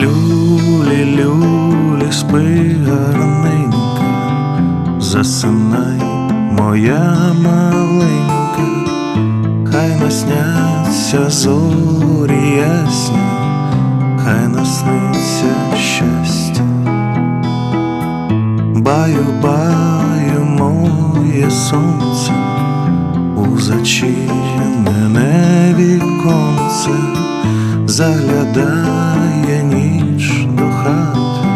люлі спи гарненько, засинай, моя маленька, хай насняться зорі ясні, хай насниться щастя. Баю, баю, моє сонце, у зачинене віконце заглядає ніч хати,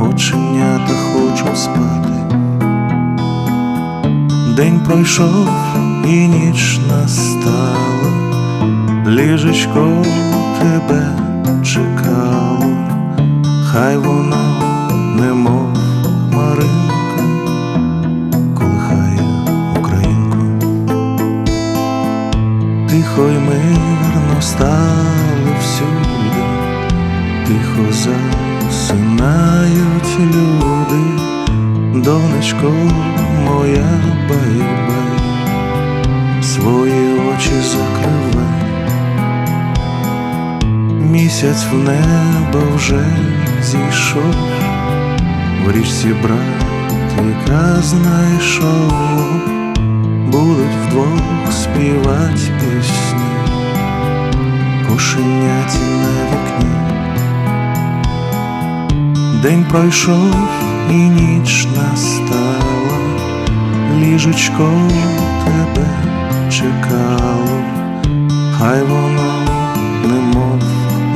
оченята хочуть спати. День пройшов і ніч настала, ліжечко тебе чекало, хай воно немов Маринка, колихає Українку. Тихо й мирно стало всюди, тихо засинають люди, донечко моя бай-бай, свої очі закривай, місяць в небо вже зійшов, в річці братика знайшов. Будуть вдвох співать пісні, кошеняті на вікні. День пройшов і ніч настала, ліжечко тебе чекало, хай воно немов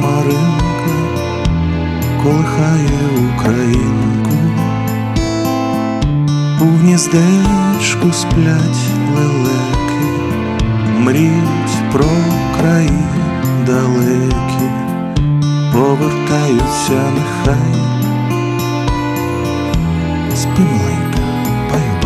Маринка, колихає Українку. У гніздечку сплять лелеки, мріють про краї далекі, повертаються нехай. Спи, маленька, баю